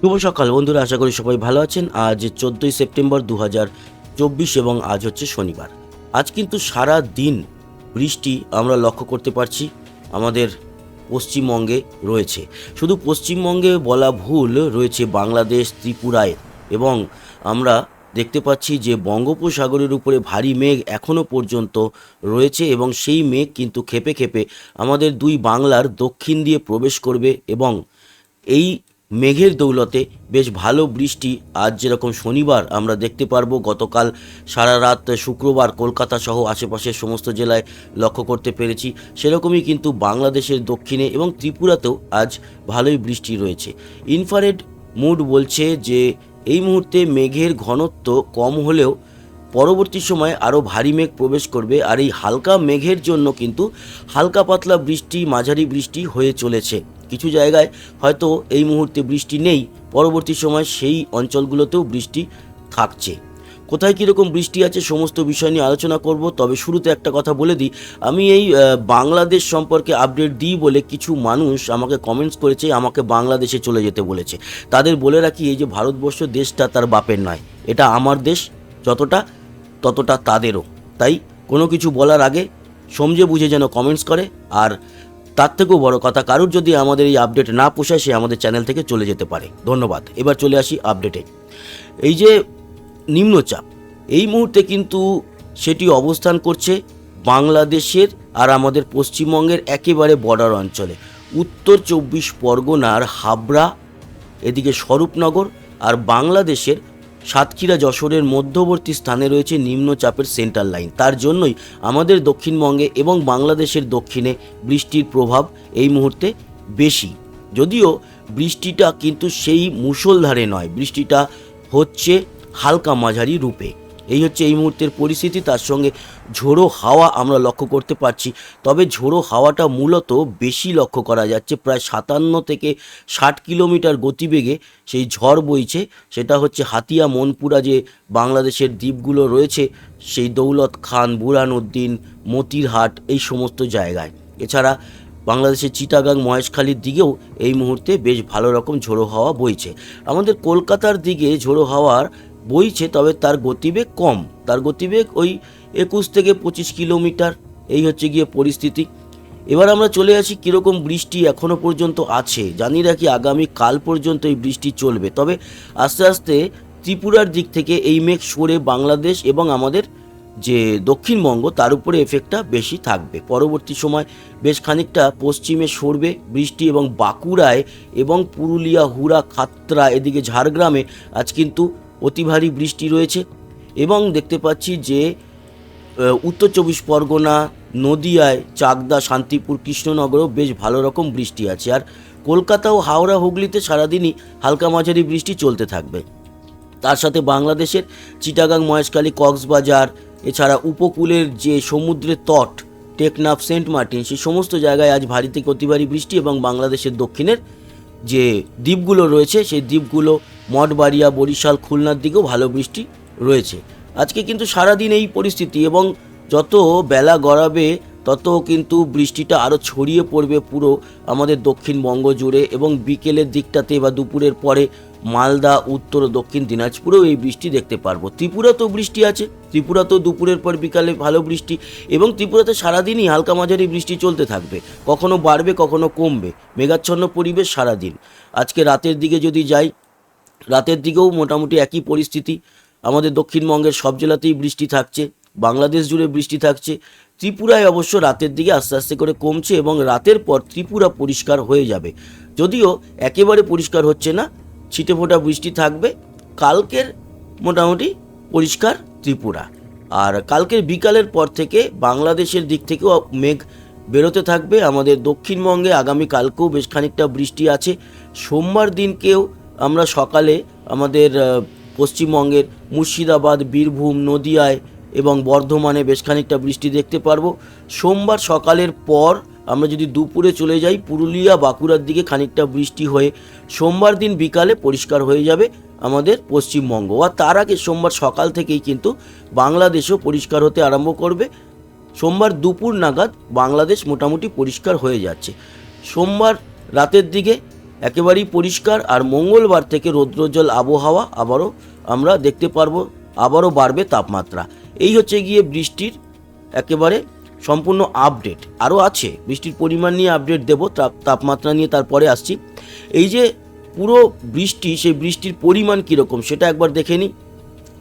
শুভ সকাল বন্ধুরা, আশা করি সবাই ভালো আছেন। আজ চোদ্দোই সেপ্টেম্বর দু চব্বিশ এবং আজ হচ্ছে শনিবার। আজ কিন্তু সারা দিন বৃষ্টি আমরা লক্ষ্য করতে পারছি, আমাদের পশ্চিমবঙ্গে রয়েছে। শুধু পশ্চিমবঙ্গে বলা ভুল, রয়েছে বাংলাদেশ ত্রিপুরায় এবং আমরা দেখতে পাচ্ছি যে বঙ্গোপসাগরের উপরে ভারী মেঘ এখনও পর্যন্ত রয়েছে এবং সেই মেঘ কিন্তু খেপে খেপে আমাদের দুই বাংলার দক্ষিণ দিয়ে প্রবেশ করবে এবং এই মেঘের দৌলতে বেশ ভালো বৃষ্টি। আজ যেরকম শনিবার আমরা দেখতে পারব, গতকাল সারা রাত শুক্রবার কলকাতা সহ আশেপাশের সমস্ত জেলায় লক্ষ্য করতে পেরেছি। সেরকমই কিন্তু বাংলাদেশের দক্ষিণে এবং ত্রিপুরাতেও আজ ভালোই বৃষ্টি রয়েছে। ইনফারেড মুড বলছে যে, এই মুহূর্তে মেঘের ঘনত্ব কম হলেও পরবর্তী সময়ে আরও ভারী মেঘ প্রবেশ করবে। আর এই হালকা মেঘের জন্য কিন্তু হালকা পাতলা বৃষ্টি, মাঝারি বৃষ্টি হয়ে চলেছে। কিছু জায়গায় হয়তো এই মুহূর্তে বৃষ্টি নেই, পরবর্তী সময় সেই অঞ্চলগুলোতেও বৃষ্টি থাকছে। কোথায় কীরকম বৃষ্টি আছে সমস্ত বিষয় নিয়ে আলোচনা করব, তবে শুরুতে একটা কথা বলে দিই। আমি এই বাংলাদেশ সম্পর্কে আপডেট দিই বলে কিছু মানুষ আমাকে কমেন্টস করেছে, আমাকে বাংলাদেশে চলে যেতে বলেছে। তাদের বলে রাখি, এই যে ভারতবর্ষ দেশটা তার বাপের নয়, এটা আমার দেশ, যতটা, ততটা তাদেরও। তাই কোনো কিছু বলার আগে, সমঝে বুঝে যেন কমেন্টস করে, আর তার থেকেও বড় কথা, কারুর যদি আমাদের এই আপডেট না পোষায়, সে আমাদের চ্যানেল থেকে চলে যেতে পারে। ধন্যবাদ। এবার চলে আসি আপডেটে এই যে নিম্নচাপ, এই মুহূর্তে কিন্তু সেটি অবস্থান করছে বাংলাদেশের আর আমাদের পশ্চিমবঙ্গের একেবারে বর্ডার অঞ্চলে। উত্তর চব্বিশ পরগনার হাবড়া, এদিকে স্বরূপনগর আর বাংলাদেশের সাতক্ষীরা যশোরের মধ্যবর্তী স্থানে রয়েছে নিম্নচাপের সেন্টার লাইন। তার জন্যই আমাদের দক্ষিণবঙ্গে এবং বাংলাদেশের দক্ষিণে বৃষ্টির প্রভাব এই মুহূর্তে বেশি। যদিও বৃষ্টিটা কিন্তু সেই মুষলধারে নয়, বৃষ্টিটা হচ্ছে হালকা মাঝারি রূপে। এই হচ্ছে এই মুহূর্তের পরিস্থিতি। তার সঙ্গে ঝোড়ো হাওয়া আমরা লক্ষ্য করতে পারছি। তবে ঝোড়ো হাওয়াটা মূলত বেশি লক্ষ্য করা যাচ্ছে। প্রায় সাতান্ন থেকে ষাট কিলোমিটার গতিবেগে সেই ঝড় বইছে। সেটা হচ্ছে হাতিয়া মনপুরা যে বাংলাদেশের দ্বীপগুলো রয়েছে, সেই দৌলত খান বুরহানুদ্দিন মতিরহাট, এই সমস্ত জায়গায়। এছাড়া বাংলাদেশের চিটাগাং, মহেশখালীর দিকেও এই মুহূর্তে বেশ ভালো রকম ঝোড়ো হাওয়া বইছে। আমাদের কলকাতার দিকে ঝোড়ো হাওয়ার বইছে, তবে তার গতিবেগ কম। তার গতিবেগ ওই একুশ থেকে পঁচিশ কিলোমিটার। এই হচ্ছে গিয়ে পরিস্থিতি। এবার আমরা চলে আসি, কীরকম বৃষ্টি এখনও পর্যন্ত আছে? জানি রাখি আগামী কাল পর্যন্ত এই বৃষ্টি চলবে। তবে আস্তে আস্তে ত্রিপুরার দিক থেকে এই মেঘ সরে বাংলাদেশ এবং আমাদের যে দক্ষিণবঙ্গ, তার উপরে এফেক্টটা বেশি থাকবে। পরবর্তী সময় বেশ খানিকটা পশ্চিমে সরবে বৃষ্টি এবং বাঁকুড়ায় এবং পুরুলিয়া হুড়া খাতরা এদিকে ঝাড়গ্রামে। আজ কিন্তু অতি ভারী বৃষ্টি রয়েছে এবং দেখতে পাচ্ছি যে উত্তর চব্বিশ পরগনা, নদিয়ায়, চাকদা, শান্তিপুর, কৃষ্ণনগরেও বেশ ভালো রকম বৃষ্টি আছে। আর কলকাতা ও হাওড়া, হুগলিতে সারাদিনই হালকা মাঝারি বৃষ্টি চলতে থাকবে। তার সাথে বাংলাদেশের চিটাগাং, মহেশখালী, কক্সবাজার, এছাড়া উপকূলের যে সমুদ্রের তট, টেকনাফ, সেন্ট মার্টিন সেই সমস্ত জায়গায় আজ ভারী থেকে অতি ভারী বৃষ্টি এবং বাংলাদেশের দক্ষিণের যে দ্বীপগুলো রয়েছে, সেই দ্বীপগুলো মঠবাড়িয়া, বরিশাল, খুলনার দিকেও ভালো বৃষ্টি রয়েছে। আজকে কিন্তু সারাদিন এই পরিস্থিতি এবং যত বেলা গড়াবে, তত কিন্তু বৃষ্টিটা আরও ছড়িয়ে পড়বে পুরো আমাদের দক্ষিণবঙ্গ জুড়ে এবং বিকেলের দিকটাতে বা দুপুরের পরে মালদা, উত্তর ও দক্ষিণ দিনাজপুরেও এই বৃষ্টি দেখতে পারব। ত্রিপুরাতেও বৃষ্টি আছে, ত্রিপুরাতেও দুপুরের পর বিকালে ভালো বৃষ্টি এবং ত্রিপুরাতে সারাদিনই হালকা মাঝারি বৃষ্টি চলতে থাকবে। কখনো বাড়বে, কখনো কমবে। মেঘাচ্ছন্ন পরিবেশ সারাদিন। আজকে রাতের দিকে যদি যাই, রাতের দিকেও মোটামুটি একই পরিস্থিতি। আমাদের দক্ষিণবঙ্গের সব জেলাতেই বৃষ্টি থাকছে, বাংলাদেশ জুড়ে বৃষ্টি থাকছে। ত্রিপুরায় অবশ্য রাতের দিকে আস্তে আস্তে করে কমছে এবং রাতের পর ত্রিপুরা পরিষ্কার হয়ে যাবে। যদিও একেবারে পরিষ্কার হচ্ছে না ছিটে ফোটা বৃষ্টি থাকবে, কালকের মোটামুটি পরিষ্কার ত্রিপুরা। আর কালকের বিকালের পর থেকে বাংলাদেশের দিক থেকেও মেঘ বেরোতে থাকবে। আমাদের দক্ষিণবঙ্গে আগামী কালকেও বেশ খানিকটা বৃষ্টি আছে। সোমবার দিনকেও আমরা সকালে আমাদের পশ্চিমবঙ্গের মুর্শিদাবাদ, বীরভূম, নদিয়ায় এবং বর্ধমানে বেশ খানিকটা বৃষ্টি দেখতে পারব। সোমবার সকালের পর আমরা যদি দুপুরে চলে যাই, পুরুলিয়া বাঁকুড়ার দিকে খানিকটা বৃষ্টি হয়ে সোমবার দিন বিকালে পরিষ্কার হয়ে যাবে আমাদের পশ্চিমবঙ্গ। আর তার আগে সোমবার সকাল থেকেই কিন্তু বাংলাদেশও পরিষ্কার হতে আরম্ভ করবে। সোমবার দুপুর নাগাদ বাংলাদেশ মোটামুটি পরিষ্কার হয়ে যাচ্ছে। সোমবার রাতের দিকে একেবারেই পরিষ্কার আর মঙ্গলবার থেকে রৌদ্রোজ্জ্বল আবহাওয়া আবারও আমরা দেখতে পারব, আবারও বাড়বে তাপমাত্রা। এই হচ্ছে গিয়ে বৃষ্টির একেবারে সম্পূর্ণ আপডেট আরও আছে, বৃষ্টির পরিমাণ নিয়ে আপডেট দেবো, তাপ- তাপমাত্রা নিয়ে তারপরে আসছি। এই যে পুরো বৃষ্টি, সেই বৃষ্টির পরিমাণ কীরকম সেটা একবার দেখে নিই।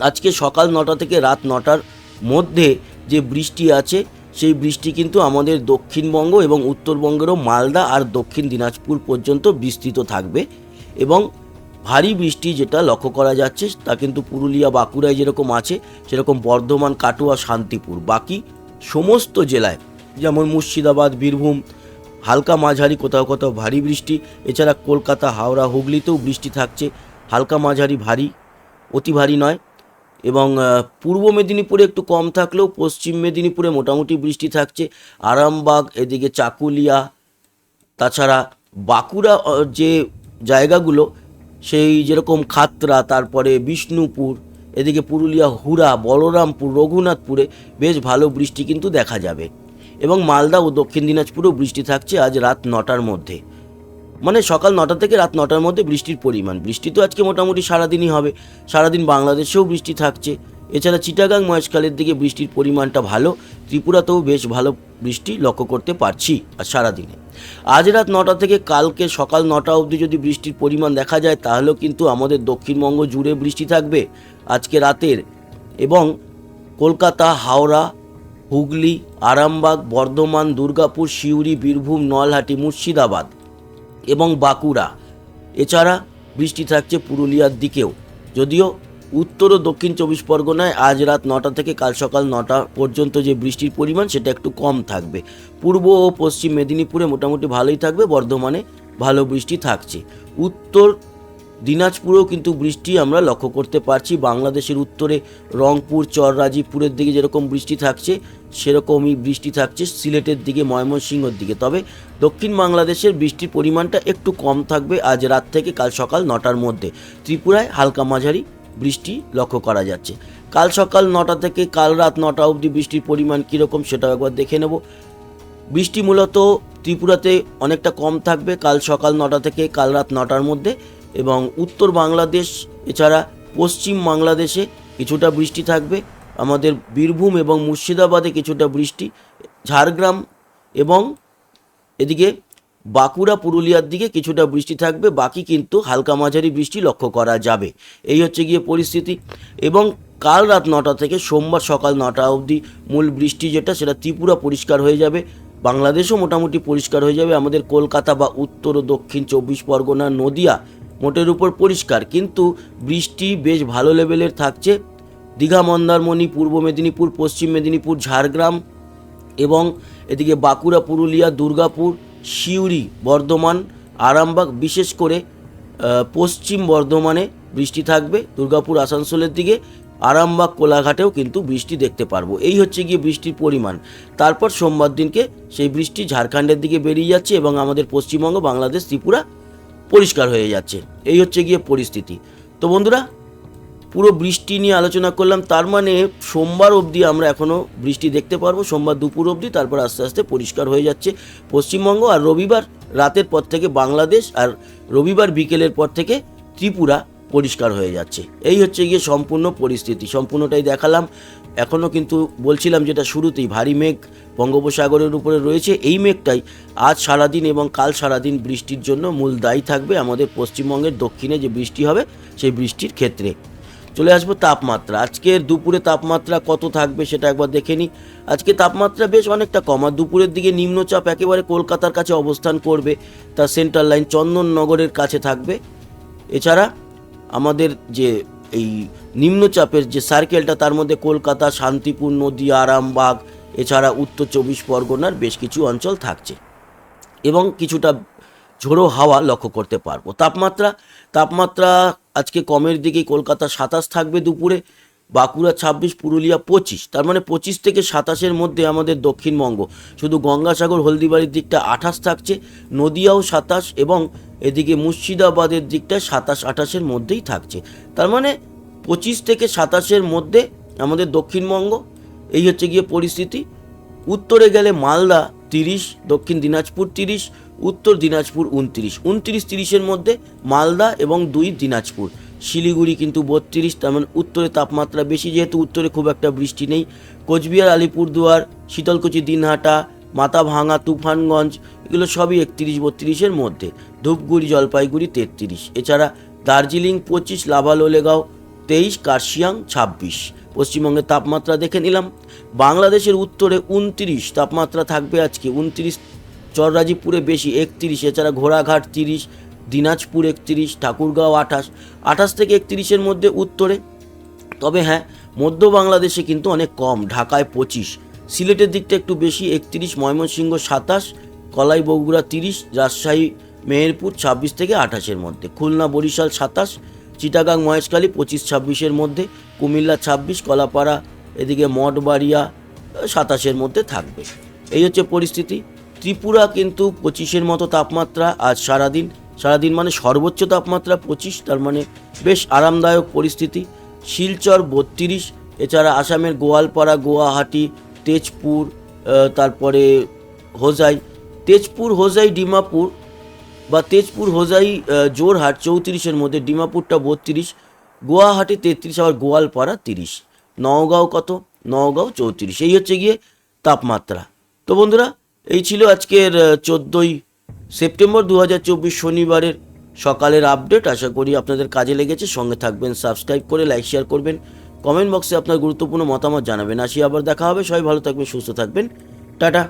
আজকে সকাল নটা থেকে রাত নটার মধ্যে যে বৃষ্টি আছে, সেই বৃষ্টি কিন্তু আমাদের দক্ষিণবঙ্গ এবং উত্তরবঙ্গেরও মালদা আর দক্ষিণ দিনাজপুর পর্যন্ত বিস্তৃত থাকবে এবং ভারী বৃষ্টি যেটা লক্ষ্য করা যাচ্ছে, তা কিন্তু পুরুলিয়া, বাঁকুড়ায় যেরকম আছে, সেরকম বর্ধমান, কাটোয়া, শান্তিপুর। বাকি সমস্ত জেলায়, যেমন মুর্শিদাবাদ, বীরভূম, হালকা মাঝারি কোথাও কোথাও ভারী বৃষ্টি, এছাড়া কলকাতা, হাওড়া, হুগলিতেও বৃষ্টি থাকছে। হালকা মাঝারি ভারী, অতি ভারী নয়। এবং পূর্ব মেদিনীপুরে একটু কম থাকলেও পশ্চিম মেদিনীপুরে মোটামুটি বৃষ্টি থাকছে। আরামবাগ, এদিকে চাকুলিয়া, তাছাড়া বাঁকুড়া যে জায়গাগুলো, সেই যেরকম খাতরা, তারপরে বিষ্ণুপুর এদিকে পুরুলিয়া, হুড়া, বলরামপুর, রঘুনাথপুরে বেশ ভালো বৃষ্টি কিন্তু দেখা যাবে। এবং মালদা ও দক্ষিণ দিনাজপুরেও বৃষ্টি থাকছে আজ রাত নটার মধ্যে। মানে সকাল নটা থেকে রাত নটার মধ্যে বৃষ্টির পরিমাণ। বৃষ্টি তো আজকে মোটামুটি সারাদিনই হবে। সারাদিন বাংলাদেশেও বৃষ্টি থাকছে। এছাড়া চিটাগাং মহেশখালের দিকে বৃষ্টির পরিমাণটা ভালো। ত্রিপুরাতেও বেশ ভালো বৃষ্টি লক্ষ্য করতে পারছি আর সারাদিনে। আজ রাত নটা থেকে কালকে সকাল নটা অবধি যদি বৃষ্টির পরিমাণ দেখা যায়, তাহলেও কিন্তু আমাদের দক্ষিণবঙ্গ জুড়ে বৃষ্টি থাকবে। আজকে রাতের এবং কলকাতা, হাওড়া, হুগলি, আরামবাগ, বর্ধমান, দুর্গাপুর, সিউড়ি, বীরভূম, নলহাটি, মুর্শিদাবাদ এবং বাঁকুড়া। এছাড়া বৃষ্টি থাকছে পুরুলিয়ার দিকেও। যদিও উত্তর ও দক্ষিণ চব্বিশ পরগনায় আজ রাত নটা থেকে কাল সকাল নটা পর্যন্ত যে বৃষ্টির পরিমাণ, সেটা একটু কম থাকবে। পূর্ব ও পশ্চিম মেদিনীপুরে মোটামুটি ভালোই থাকবে, বর্ধমানে ভালো বৃষ্টি থাকছে। উত্তর দিনাজপুরেও কিন্তু বৃষ্টি আমরা লক্ষ্য করতে পারছি। বাংলাদেশের উত্তরে রংপুর চররাজীপুরের দিকে যেরকম বৃষ্টি থাকছে, সেরকমই বৃষ্টি থাকছে সিলেটের দিকে, ময়মনসিংহর দিকে। তবে দক্ষিণ বাংলাদেশের বৃষ্টির পরিমাণটা একটু কম থাকবে আজ রাত থেকে কাল সকাল নটার মধ্যে। ত্রিপুরায় হালকা মাঝারি বৃষ্টি লক্ষ্য করা যাচ্ছে। কাল সকাল নটা থেকে কাল রাত নটা অবধি বৃষ্টির পরিমাণ কীরকম সেটাও একবার দেখে নেব। বৃষ্টি মূলত ত্রিপুরাতে অনেকটা কম থাকবে। কাল সকাল নটা থেকে কাল রাত নটার মধ্যে এবং উত্তর বাংলাদেশ, এছাড়া পশ্চিম বাংলাদেশে কিছুটা বৃষ্টি থাকবে। আমাদের বীরভূম এবং মুর্শিদাবাদে কিছুটা বৃষ্টি, ঝাড়গ্রাম এবং এদিকে বাঁকুড়া, পুরুলিয়ার দিকে কিছুটা বৃষ্টি থাকবে। বাকি কিন্তু হালকা মাঝারি বৃষ্টি লক্ষ্য করা যাবে। এই হচ্ছে গিয়ে পরিস্থিতি। এবং কাল রাত নটা থেকে সোমবার সকাল নটা অবধি মূল বৃষ্টি যেটা, সেটা ত্রিপুরা পরিষ্কার হয়ে যাবে। বাংলাদেশও মোটামুটি পরিষ্কার হয়ে যাবে। আমাদের কলকাতা বা উত্তর ও দক্ষিণ চব্বিশ পরগনা, নদিয়া মোটের উপর পরিষ্কার। কিন্তু বৃষ্টি বেশ ভালো লেভেলের থাকছে। দীঘা, মন্দারমণি, পূর্ব মেদিনীপুর, পশ্চিম মেদিনীপুর, ঝাড়গ্রাম এবং এদিকে বাঁকুড়া, পুরুলিয়া, দুর্গাপুর, সিউড়ি, বর্ধমান, আরামবাগ, বিশেষ করে পশ্চিম বর্ধমানে বৃষ্টি থাকবে। দুর্গাপুর, আসানসোলের দিকে, আরামবাগ, কোলাঘাটেও কিন্তু বৃষ্টি দেখতে পারব। এই হচ্ছে গিয়ে বৃষ্টির পরিমাণ। তারপর সোমবার দিনকে সেই বৃষ্টি ঝাড়খণ্ডের দিকে বেরিয়ে যাচ্ছে এবং আমাদের পশ্চিমবঙ্গ, বাংলাদেশ, ত্রিপুরা পরিষ্কার হয়ে যাচ্ছে। এই হচ্ছে গিয়ে পরিস্থিতি। তো বন্ধুরা, পুরো বৃষ্টি নিয়ে আলোচনা করলাম, তার মানে সোমবার অবধি আমরা এখনও বৃষ্টি দেখতে পারব। সোমবার দুপুর অবধি, তারপর আস্তে আস্তে পরিষ্কার হয়ে যাচ্ছে পশ্চিমবঙ্গ আর রবিবার রাতের পর থেকে বাংলাদেশ আর রবিবার বিকেলের পর থেকে ত্রিপুরা পরিষ্কার হয়ে যাচ্ছে। এই হচ্ছে গিয়ে সম্পূর্ণ পরিস্থিতি। সম্পূর্ণটাই দেখালাম। এখনও কিন্তু বলছিলাম যেটা শুরুতেই, ভারী মেঘ বঙ্গোপসাগরের উপরে রয়েছে। এই মেঘটাই আজ সারাদিন এবং কাল সারাদিন বৃষ্টির জন্য মূল দায়ী থাকবে আমাদের পশ্চিমবঙ্গের দক্ষিণে যে বৃষ্টি হবে, সেই বৃষ্টির ক্ষেত্রে। চলে আসব তাপমাত্রা। আজকের দুপুরে তাপমাত্রা কত থাকবে সেটা একবার দেখে নিই। আজকে তাপমাত্রা বেশ অনেকটা কম, আর দুপুরের দিকে নিম্নচাপ একেবারে কলকাতার কাছে অবস্থান করবে। তার সেন্ট্রাল লাইন চন্দননগরের কাছে থাকবে। এছাড়া আমাদের যে এই নিম্নচাপের যে সার্কেলটা তার মধ্যে কলকাতা, শান্তিপুর নদী আরামবাগ, এছাড়া উত্তর চব্বিশ পরগনার বেশ কিছু অঞ্চল থাকছে। এবং কিছুটা ঝোড়ো হাওয়া লক্ষ্য করতে পারব। তাপমাত্রা তাপমাত্রা আজকে কমের দিকে কলকাতা সাতাশ থাকবে দুপুরে, বাঁকুড়া ছাব্বিশ, পুরুলিয়া পঁচিশ। তার মানে পঁচিশ থেকে সাতাশের মধ্যে আমাদের দক্ষিণবঙ্গ। শুধু গঙ্গাসাগর, হলদিবাড়ির দিকটা আঠাশ থাকছে, নদিয়াও সাতাশ এবং এদিকে মুর্শিদাবাদের দিকটা সাতাশ আঠাশের মধ্যেই থাকছে। তার মানে পঁচিশ থেকে সাতাশের মধ্যে আমাদের দক্ষিণবঙ্গ, এই হচ্ছে গিয়ে পরিস্থিতি। উত্তরে গেলে মালদা তিরিশ, দক্ষিণ দিনাজপুর তিরিশ, উত্তর দিনাজপুর উনত্রিশ। উনত্রিশ তিরিশের মধ্যে মালদা এবং দুই দিনাজপুর। শিলিগুড়ি কিন্তু বত্রিশ, তার মানে উত্তরে তাপমাত্রা বেশি, যেহেতু উত্তরে খুব একটা বৃষ্টি নেই। কোচবিহার, আলিপুরদুয়ার, শীতলকুচি, দিনহাটা মাথাভাঙা তুফানগঞ্জ, এগুলো সবই একত্রিশ, বত্রিশের মধ্যে। ধূপগুড়ি, জলপাইগুড়ি তেত্রিশ। এছাড়া দার্জিলিং পঁচিশ, লাভালোলেগাঁও তেইশ, কার্শিয়াং ছাব্বিশ। পশ্চিমবঙ্গের তাপমাত্রা দেখে নিলাম। বাংলাদেশের উত্তরে উনত্রিশ, তাপমাত্রা থাকবে আজকে উনত্রিশ চররাজিপুরে বেশি একত্রিশ, এছাড়া ঘোড়াঘাট তিরিশ, দিনাজপুর একত্রিশ, ঠাকুরগাঁও আঠাশ। আঠাশ থেকে একত্রিশের মধ্যে উত্তরে। তবে হ্যাঁ মধ্য বাংলাদেশে কিন্তু অনেক কম, ঢাকায় পঁচিশ। সিলেটের দিকটা একটু বেশি, একত্রিশ, ময়মনসিংহ সাতাশ, কলাই বগুড়া তিরিশ, রাজশাহী মেহেরপুর ছাব্বিশ থেকে আঠাশের মধ্যে, খুলনা, বরিশাল সাতাশ, চিটাগাং, মহেশখালী পঁচিশ ছাব্বিশের মধ্যে, কুমিল্লা ছাব্বিশ, কলাপাড়া, এদিকে মঠবাড়িয়া সাতাশের মধ্যে থাকবে। এই হচ্ছে পরিস্থিতি। ত্রিপুরা কিন্তু পঁচিশের মতো তাপমাত্রা আজ সারাদিন সারাদিন মানে সর্বোচ্চ তাপমাত্রা পঁচিশ, তার মানে বেশ আরামদায়ক পরিস্থিতি। শিলচর বত্রিশ, এছাড়া আসামের গোয়ালপাড়া, গুয়াহাটি, তেজপুর তারপরে হোজাই, তেজপুর, হোজাই, ডিমাপুর বা তেজপুর, হোজাই জোরহাট চৌত্রিশের মধ্যে, ডিমাপুরটা বত্রিশ, গুয়াহাটি তেত্রিশ, আবার গোয়ালপাড়া তিরিশ। নওগাঁও কত? নওগাঁও চৌত্রিশ। এই হচ্ছে গিয়ে তাপমাত্রা। তো বন্ধুরা, এই ছিল আজকের চোদ্দোই সেপ্টেম্বর দু হাজার চব্বিশ শনিবারের সকালের আপডেট। আশা করি আপনাদের কাজে লেগেছে। সঙ্গে থাকবেন, সাবস্ক্রাইব করে, লাইক, শেয়ার করবেন। কমেন্ট বক্সে আপনার গুরুত্বপূর্ণ মতামত জানাবেন। আসি আবার দেখা হবে। সবাই ভালো থাকবেন, সুস্থ থাকবেন। টাটা।